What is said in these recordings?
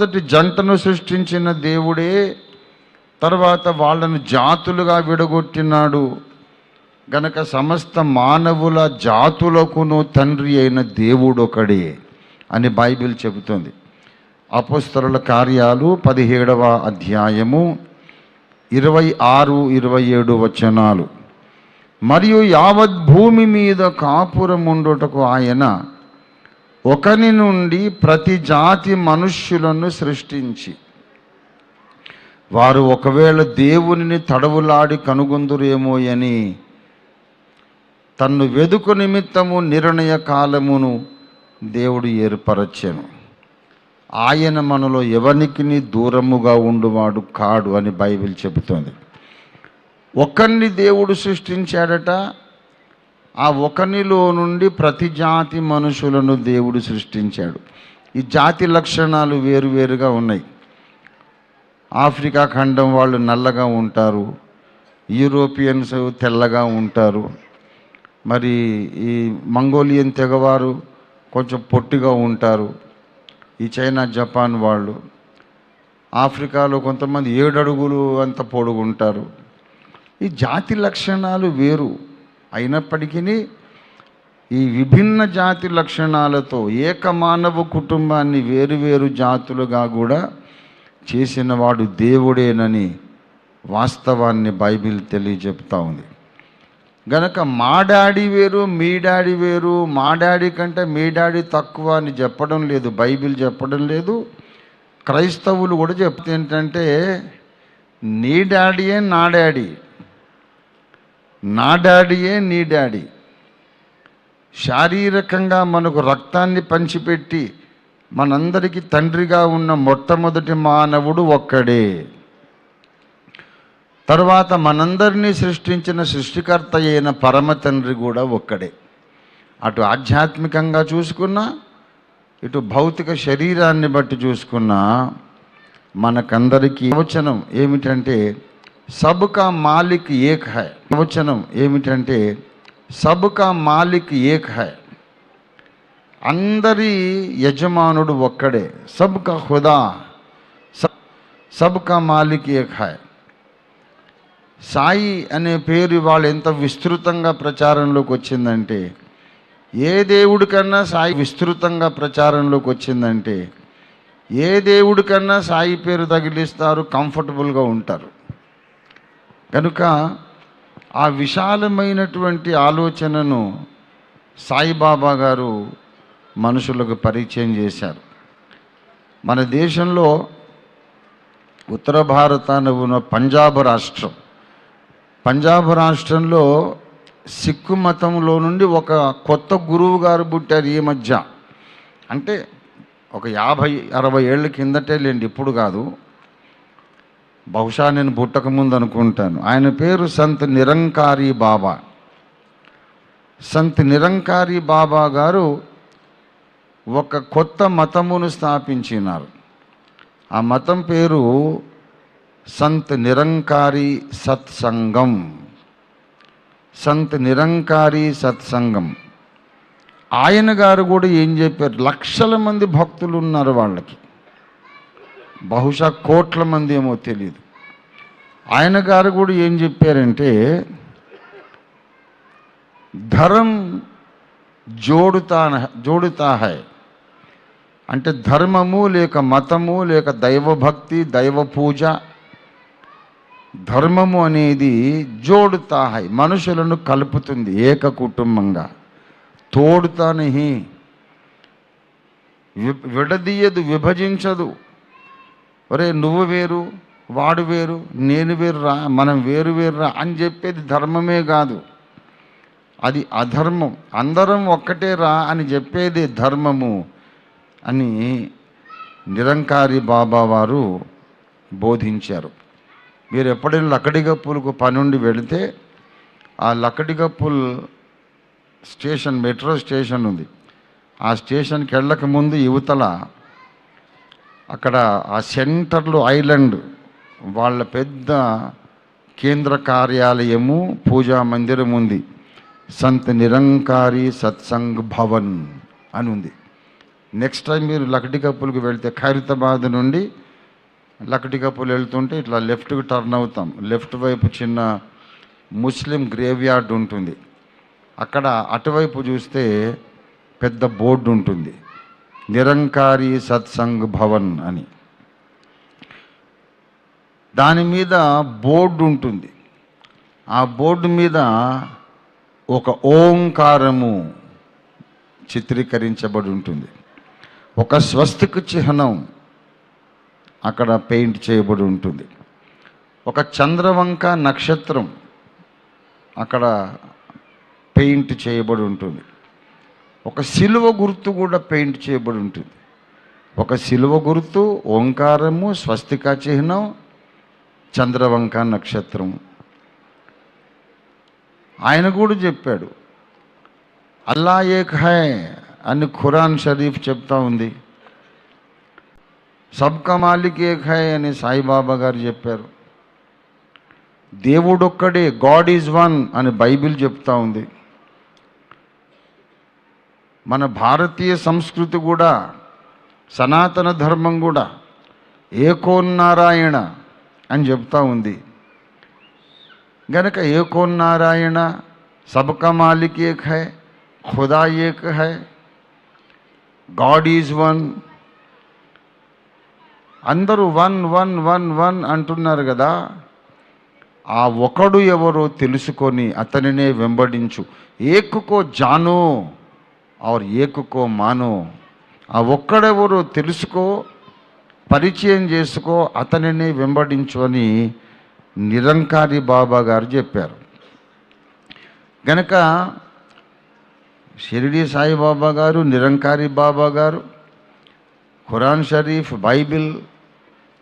మొదటి జంటను సృష్టించిన దేవుడే తర్వాత వాళ్ళను జాతులుగా విడగొట్టినాడు. గనక సమస్త మానవుల జాతులకును తండ్రి అయిన దేవుడు ఒకడే అని బైబిల్ చెబుతుంది. అపోస్తరుల కార్యాలు పదిహేడవ అధ్యాయము ఇరవై ఆరు ఇరవై ఏడు వచనాలు. మరియు యావత్ భూమి మీద కాపురముండుటకు ఆయన ఒకని నుండి ప్రతి జాతి మనుష్యులను సృష్టించి వారు ఒకవేళ దేవునిని తడవులాడి కనుగొందురేమో అని తన్ను వెదుకు నిమిత్తము నిర్ణయ కాలమును దేవుడు ఏర్పరచాను. ఆయన మనలో ఎవరికి దూరముగా ఉండువాడు కాడు అని బైబిల్ చెబుతోంది. ఒకరిని దేవుడు సృష్టించాడట ఆ ఒకనిలో నుండి ప్రతి జాతి మనుషులను దేవుడు సృష్టించాడు. ఈ జాతి లక్షణాలు వేరువేరుగా ఉన్నాయి. ఆఫ్రికా ఖండం వాళ్ళు నల్లగా ఉంటారు. యూరోపియన్స్ తెల్లగా ఉంటారు. మరి ఈ మంగోలియన్ తెగవారు కొంచెం పొట్టిగా ఉంటారు. ఈ చైనా జపాన్ వాళ్ళు ఆఫ్రికాలో కొంతమంది ఏడు అడుగులు అంత పొడుగుంటారు. ఈ జాతి లక్షణాలు వేరు. అయినప్పటికీ ఈ విభిన్న జాతి లక్షణాలతో ఏకమానవ కుటుంబాన్ని వేరువేరు జాతులుగా కూడా చేసినవాడు దేవుడేనని వాస్తవాన్ని బైబిల్ తెలియజెప్తా ఉంది. గనక మా డాడీ వేరు మీ డాడీ వేరు మా డాడీ కంటే మీ డాడీ తక్కువ అని చెప్పడం లేదు బైబిల్ చెప్పడం లేదు. క్రైస్తవులు కూడా చెప్తే ఏంటంటే నీ డాడీయే నా డాడీ. నా డాడీయే నీ డాడీ. శారీరకంగా మనకు రక్తాన్ని పంచిపెట్టి మనందరికీ తండ్రిగా ఉన్న మొట్టమొదటి మానవుడు ఒక్కడే. తర్వాత మనందరినీ సృష్టించిన సృష్టికర్త అయిన పరమ తండ్రి కూడా ఒక్కడే. అటు ఆధ్యాత్మికంగా చూసుకున్నా ఇటు భౌతిక శరీరాన్ని బట్టి చూసుకున్నా మనకందరికీ వచనం ఏమిటంటే సబ్కా మాలిక్ ఏక్ హై. వచనం ఏమిటంటే సబ్కా మాలిక్ ఏక్ హై. అందరి యజమానుడు ఒక్కడే. సబ్కా హుదా సబ్ సబ్కా మాలిక్ ఏక్ హై. సాయి అనే పేరు ఇవాళ ఎంత విస్తృతంగా ప్రచారంలోకి వచ్చిందంటే ఏ దేవుడికన్నా సాయి విస్తృతంగా ప్రచారంలోకి వచ్చిందంటే ఏ దేవుడికన్నా సాయి పేరు తగిలిస్తారు కంఫర్టబుల్గా ఉంటారు. కనుక ఆ విశాలమైనటువంటి ఆలోచనను సాయిబాబా గారు మనుషులకు పరిచయం చేశారు. మన దేశంలో ఉత్తర భారతాన ఉన్న పంజాబ్ రాష్ట్రం. పంజాబ్ రాష్ట్రంలో సిక్కు మతంలో నుండి ఒక కొత్త గురువు గారు పుట్టారు ఈ మధ్య. అంటే ఒక యాభై అరవై ఏళ్ళ కిందటే లేండి ఇప్పుడు కాదు. బహుశా నేను పుట్టకముందు అనుకుంటాను. ఆయన పేరు సంత్ నిరంకారి బాబా. సంత్ నిరంకారి బాబా గారు ఒక కొత్త మతమును స్థాపించినారు. ఆ మతం పేరు సంత్ నిరంకారి సత్సంగం. సంత్ నిరంకారి సత్సంగం. ఆయన గారు కూడా ఏం చెప్పారు? లక్షల మంది భక్తులు ఉన్నారు వాళ్ళకి. బహుశా కోట్ల మంది ఏమో తెలియదు ఆయన గారు కూడా ఏం చెప్పారంటే ధరం జోడుతా జోడుతా హై అంటే ధర్మము లేక మతము లేక దైవభక్తి దైవ పూజ ధర్మము అనేది జోడుతా హై మనుషులను కలుపుతుంది ఏక కుటుంబంగా. తోడుతానహి. వి- విడదీయదు విభజించదు. ఒరే నువ్వు వేరు వాడు వేరు నేను వేరు రా మనం వేరు వేరురా అని చెప్పేది ధర్మమే కాదు. అది అధర్మం. అందరం ఒక్కటే రా అని చెప్పేది ధర్మము అని నిరంకారి బాబా వారు బోధించారు. మీరు ఎప్పుడైనా లక్కడిగప్పులకు పనుండి వెళితే ఆ లక్కడిగప్పుల్ స్టేషన్ మెట్రో స్టేషన్ ఉంది. ఆ స్టేషన్కి వెళ్ళక ముందు యువతల అక్కడ ఆ సెంటర్లో ఐలాండ్ వాళ్ళ పెద్ద కేంద్ర కార్యాలయము పూజా మందిరం ఉంది. సంత్ నిరంకారి సత్సంగ్ భవన్ అని ఉంది. నెక్స్ట్ టైం మీరు లకటి కప్పులకు వెళ్తే ఖైరతాబాద్ నుండి లకటి కప్పులు వెళ్తుంటే ఇట్లా లెఫ్ట్కి టర్న్ అవుతాం. లెఫ్ట్ వైపు చిన్న ముస్లిం గ్రేవ్ యార్డ్ ఉంటుంది. అక్కడ అటువైపు చూస్తే పెద్ద బోర్డు ఉంటుంది. నిరంకారి సత్సంగ్ భవన్ అని. దాని మీద బోర్డు ఉంటుంది. ఆ బోర్డు మీద ఒక ఓంకారము చిత్రీకరించబడి ఉంటుంది. ఒక స్వస్తిక చిహ్నం అక్కడ పెయింట్ చేయబడి ఉంటుంది. ఒక చంద్రవంక నక్షత్రం అక్కడ పెయింట్ చేయబడి ఉంటుంది. ఒక సిలువ గుర్తు కూడా పెయింట్ చేయబడి ఉంటుంది. ఒక సిలువ గుర్తు ఓంకారము స్వస్తికా చిహ్నం చంద్రవంక నక్షత్రం ఆయన కూడా చెప్పాడు అల్లా ఏక్ హై అని ఖురాన్ షరీఫ్ చెప్తా ఉంది. సబ్కా మాలిక్ ఏక్ హై అని సాయిబాబా గారు చెప్పారు. దేవుడొక్కడే గాడ్ ఈజ్ వన్ అని బైబిల్ చెప్తా ఉంది. మన భారతీయ సంస్కృతి కూడా సనాతన ధర్మం కూడా ఏకోన్నారాయణ అని చెప్తా ఉంది. గనక ఏకోన్నారాయణ సబ్కా మాలిక్ ఏక్ హై ఖుదా ఏక్ హై గాడ్ ఈజ్ వన్. అందరూ వన్ వన్ వన్ వన్ అంటున్నారు కదా ఆ ఒకడు ఎవరో తెలుసుకొని అతనినే వెంబడించు. ఏకుకో జానో. ఆరు ఏకుకో మానో ఆ ఒక్కడెవరో తెలుసుకో పరిచయం చేసుకో అతనిని వెంబడించు అని నిరంకారి బాబా గారు చెప్పారు గనక షిరిడి సాయిబాబా గారు నిరంకారి బాబా గారు ఖురాన్ షరీఫ్ బైబిల్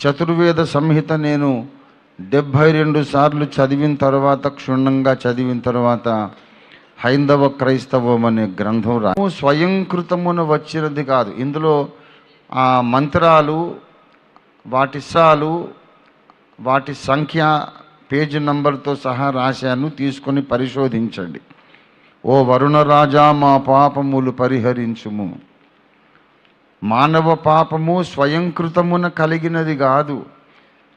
చతుర్వేద సంహిత నేను డెబ్భై రెండు సార్లు చదివిన తర్వాత క్షుణ్ణంగా చదివిన తర్వాత హైందవ క్రైస్తవం అనే గ్రంథం రా. స్వయంకృతమున వచ్చినది కాదు. ఇందులో ఆ మంత్రాలు వాటి సాలు వాటి సంఖ్య పేజీ నంబర్తో సహా రాశాను. తీసుకొని పరిశోధించండి. ఓ వరుణరాజా మా పాపములు పరిహరించుము. మానవ పాపము స్వయంకృతమున కలిగినది కాదు.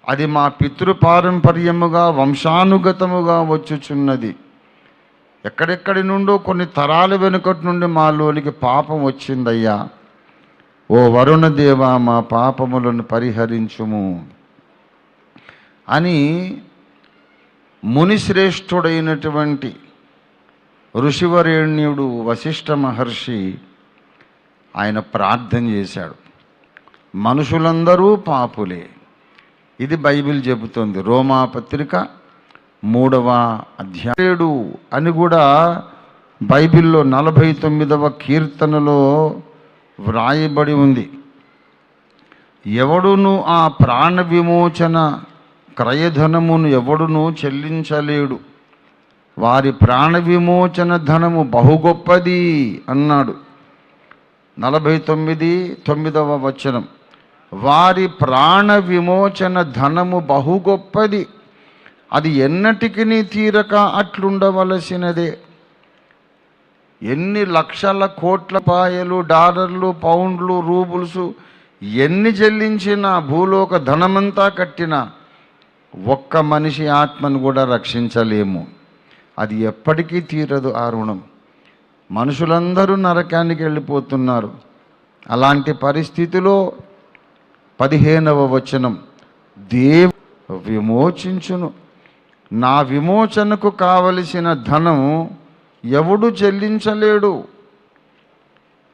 అది మా పితృపారంపర్యముగా వంశానుగతముగా వచ్చుచున్నది. ఎక్కడెక్కడి నుండో కొన్ని తరాల వెనుకటి నుండి మాలోనికి పాపం వచ్చిందయ్యా. ఓ వరుణదేవ మా పాపములను పరిహరించుము అని మునిశ్రేష్ఠుడైనటువంటి ఋషివరేణ్యుడు వశిష్ఠ మహర్షి ఆయన ప్రార్థన చేశాడు. మనుషులందరూ పాపులే. ఇది బైబిల్ చెబుతుంది. రోమాపత్రిక మూడవ అధ్యాయుడు అని కూడా బైబిల్లో నలభై తొమ్మిదవ కీర్తనలో వ్రాయబడి ఉంది. ఎవడును ఆ ప్రాణ విమోచన క్రయధనమును ఎవడును చెల్లించలేడు. వారి ప్రాణ విమోచన ధనము బహు గొప్పది అన్నాడు. నలభై తొమ్మిది తొమ్మిదవ వచనం. వారి ప్రాణ విమోచన ధనము బహు గొప్పది అది ఎన్నటికి తీరక అట్లుండవలసినదే. ఎన్ని లక్షల కోట్ల పాయలు డాలర్లు పౌండ్లు రూబుల్స్ ఎన్ని చెల్లించినా భూలోక ధనమంతా కట్టినా ఒక్క మనిషి ఆత్మను కూడా రక్షించలేము. అది ఎప్పటికీ తీరదు ఆ రుణం. మనుషులందరూ నరకానికి వెళ్ళిపోతున్నారు. అలాంటి పరిస్థితిలో పదిహేనవ వచనం దేవ్ విమోచించును. నా విమోచనకు కావలసిన ధనం ఎవడు చెల్లించలేడు.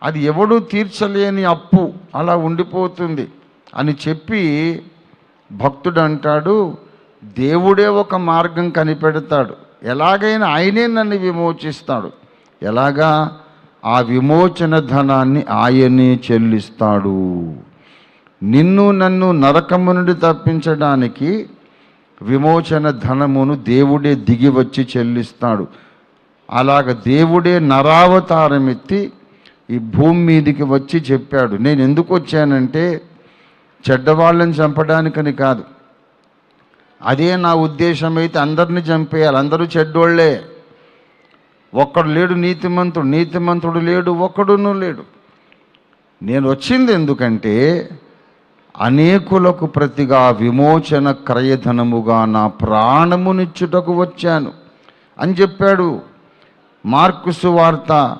అది ఎవడు తీర్చలేని అప్పు అలా ఉండిపోతుంది అని చెప్పి భక్తుడు అంటాడు దేవుడే ఒక మార్గం కనిపెడతాడు. ఎలాగైనా ఆయనే నన్ను విమోచిస్తాడు. ఎలాగా? ఆ విమోచన ధనాన్ని ఆయనే చెల్లిస్తాడు. నిన్ను నన్ను నరకము నుండి తప్పించడానికి విమోచన ధనమును దేవుడే దిగి వచ్చి చెల్లిస్తాడు. అలాగ దేవుడే నరావతారం ఎత్తి ఈ భూమి మీదికి వచ్చి చెప్పాడు. నేను ఎందుకు వచ్చానంటే చెడ్డవాళ్ళని చంపడానికని కాదు. అదే నా ఉద్దేశం అయితే అందరిని చంపేయాలి. అందరూ చెడ్డోళ్ళే. ఒక్కడు లేడు నీతిమంతుడు నీతిమంతుడు లేడు ఒక్కడును లేడు. నేను వచ్చింది ఎందుకంటే అనేకులకు ప్రతిగా విమోచన క్రయధనముగా నా ప్రాణమునిచ్చుటకు వచ్చాను. అని చెప్పాడు. మార్కు సువార్త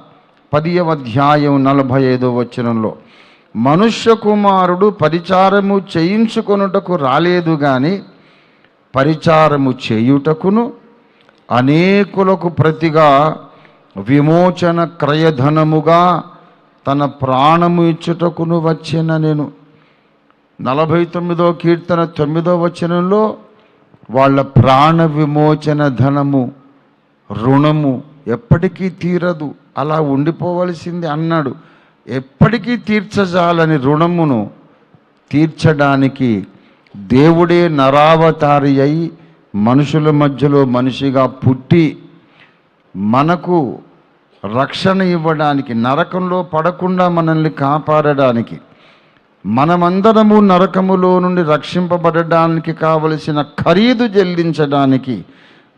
పదియవ అధ్యాయం నలభై ఐదో వచనంలో మనుష్య కుమారుడు పరిచారము చేయించుకొనుటకు రాలేదు కానీ పరిచారము చేయుటకును అనేకులకు ప్రతిగా విమోచన క్రయధనముగా తన ప్రాణము ఇచ్చుటకును వచ్చిన నేను. నలభై తొమ్మిదో కీర్తన తొమ్మిదో వచనంలో వాళ్ళ ప్రాణ విమోచన ధనము రుణము ఎప్పటికీ తీరదు. అలా ఉండిపోవలసింది అన్నాడు. ఎప్పటికీ తీర్చజాలని రుణమును తీర్చడానికి దేవుడే నరావతారి అయి మనుషుల మధ్యలో మనిషిగా పుట్టి మనకు రక్షణ ఇవ్వడానికి నరకంలో పడకుండా మనల్ని కాపాడడానికి మనమందరము నరకములో నుండి రక్షింపబడడానికి కావలసిన ఖరీదు చెల్లించడానికి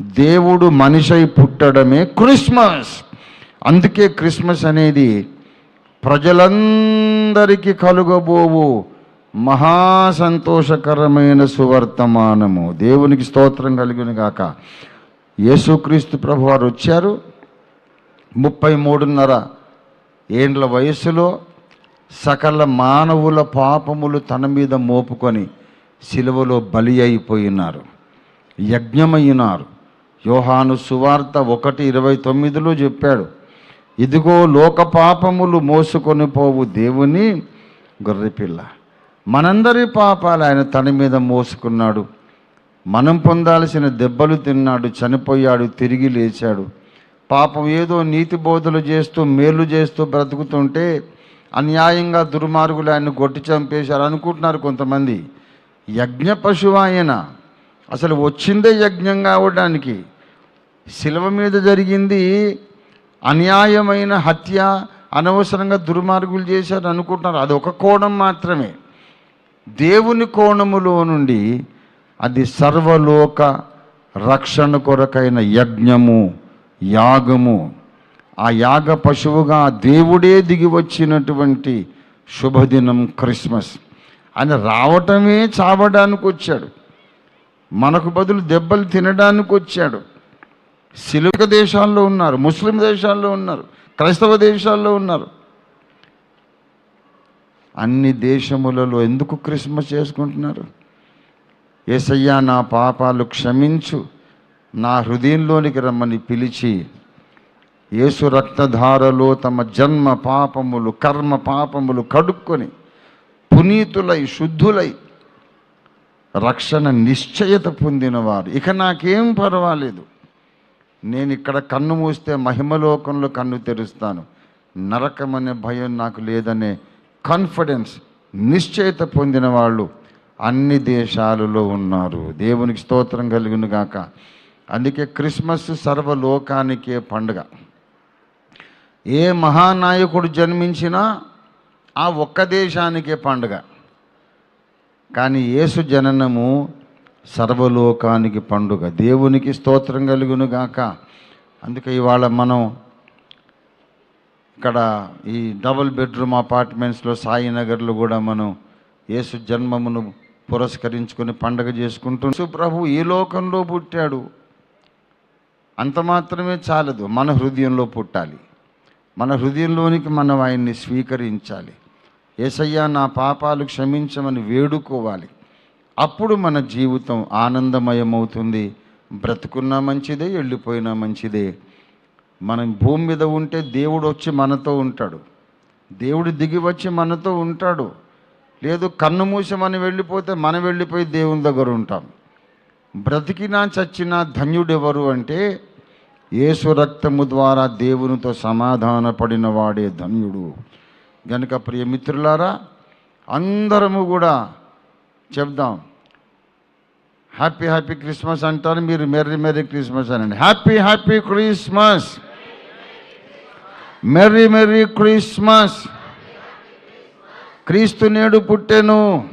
దేవుడు మనిషై పుట్టడమే క్రిస్మస్. అందుకే క్రిస్మస్ అనేది ప్రజలందరికీ కలుగబోవు మహా సంతోషకరమైన సువర్తమానము. దేవునికి స్తోత్రం కలిగిన గాక. యేసుక్రీస్తు ప్రభు వారు వచ్చారు. ముప్పై మూడున్నర ఏండ్ల వయస్సులో సకల మానవుల పాపములు తన మీద మోపుకొని సిలువలో బలి అయిపోయినారు. యజ్ఞమైనారు యోహాను సువార్త ఒకటి ఇరవై తొమ్మిదిలో చెప్పాడు ఇదిగో లోక పాపములు మోసుకొని పోవు దేవుని గొర్రెపిల్ల మనందరి పాపాలు ఆయన తన మీద మోసుకున్నాడు. మనం పొందాల్సిన దెబ్బలు తిన్నాడు చనిపోయాడు తిరిగి లేచాడు. పాపం ఏదో నీతి బోధలు చేస్తూ మేలు చేస్తూ బ్రతుకుతుంటే అన్యాయంగా దుర్మార్గులు ఆయన కొట్టి చంపేశారు అనుకుంటున్నారు కొంతమంది. యజ్ఞ పశువు ఆయన. అసలు వచ్చిందే యజ్ఞం కావడానికి. శిలవ మీద జరిగింది అన్యాయమైన హత్య అనవసరంగా దుర్మార్గులు చేశారు అనుకుంటున్నారు. అది ఒక కోణం మాత్రమే. దేవుని కోణములో నుండి అది సర్వలోక రక్షణ కొరకైన యజ్ఞము యాగము. ఆ యాగ పశువుగా దేవుడే దిగి వచ్చినటువంటి శుభదినం క్రిస్మస్. ఆయన రావటమే చావడానికి వచ్చాడు. మనకు బదులు దెబ్బలు తినడానికి వచ్చాడు. సిలుక దేశాల్లో ఉన్నారు ముస్లిం దేశాల్లో ఉన్నారు క్రైస్తవ దేశాల్లో ఉన్నారు. అన్ని దేశములలో ఎందుకు క్రిస్మస్ చేసుకుంటున్నారు? ఏసయ్యా నా పాపాలు క్షమించు నా హృదయంలోనికి రమ్మని పిలిచి యేసు రక్తధారలో తమ జన్మ పాపములు కర్మ పాపములు కడుక్కొని పునీతులై శుద్ధులై రక్షణ నిశ్చయత పొందినవారు. ఇక నాకేం పర్వాలేదు. నేను ఇక్కడ కన్ను మూస్తే మహిమలోకంలో కన్ను తెరుస్తాను. నరకం అనే భయం నాకు లేదనే కాన్ఫిడెన్స్ నిశ్చయత పొందిన వాళ్ళు అన్ని దేశాలలో ఉన్నారు. దేవునికి స్తోత్రం కలిగిన గాక. అందుకే క్రిస్మస్ సర్వలోకానికే పండుగ. ఏ మహానాయకుడు జన్మించినా ఆ ఒక్క దేశానికే పండుగ. కానీ యేసు జననము సర్వలోకానికి పండుగ. దేవునికి స్తోత్రం కలుగును గాక అందుకే ఇవాళ మనం ఇక్కడ ఈ డబుల్ బెడ్రూమ్ అపార్ట్మెంట్స్లో సాయినగర్లో కూడా మనం యేసు జన్మమును పురస్కరించుకొని పండగ చేసుకుంటూ ప్రభు ఈ లోకంలో పుట్టాడు. అంత మాత్రమే చాలదు. మన హృదయంలో పుట్టాలి. మన హృదయంలోనికి మనం ఆయన్ని స్వీకరించాలి. ఏసయ్యా నా పాపాలు క్షమించమని వేడుకోవాలి. అప్పుడు మన జీవితం ఆనందమయమవుతుంది. బ్రతుకున్నా మంచిదే వెళ్ళిపోయినా మంచిదే. మనం భూమి మీద ఉంటే దేవుడు వచ్చి మనతో ఉంటాడు. దేవుడు దిగి వచ్చి మనతో ఉంటాడు. లేదు కన్ను మూసి మనం వెళ్ళిపోతే మనం వెళ్ళిపోయి దేవుని దగ్గర ఉంటాం. బ్రతికినా చచ్చినా ధన్యుడెవరు అంటే యేసు రక్తము ద్వారా దేవునితో సమాధాన పడిన వాడే ధన్యుడు. గనుక ప్రియమిత్రులారా అందరము కూడా చెప్దాం. హ్యాపీ హ్యాపీ క్రిస్మస్ అంటారు మీరు మెర్రీ మెర్రీ క్రిస్మస్ అనండి. Happy happy Christmas. Merry merry Christmas. క్రీస్తు నేడు పుట్టెను.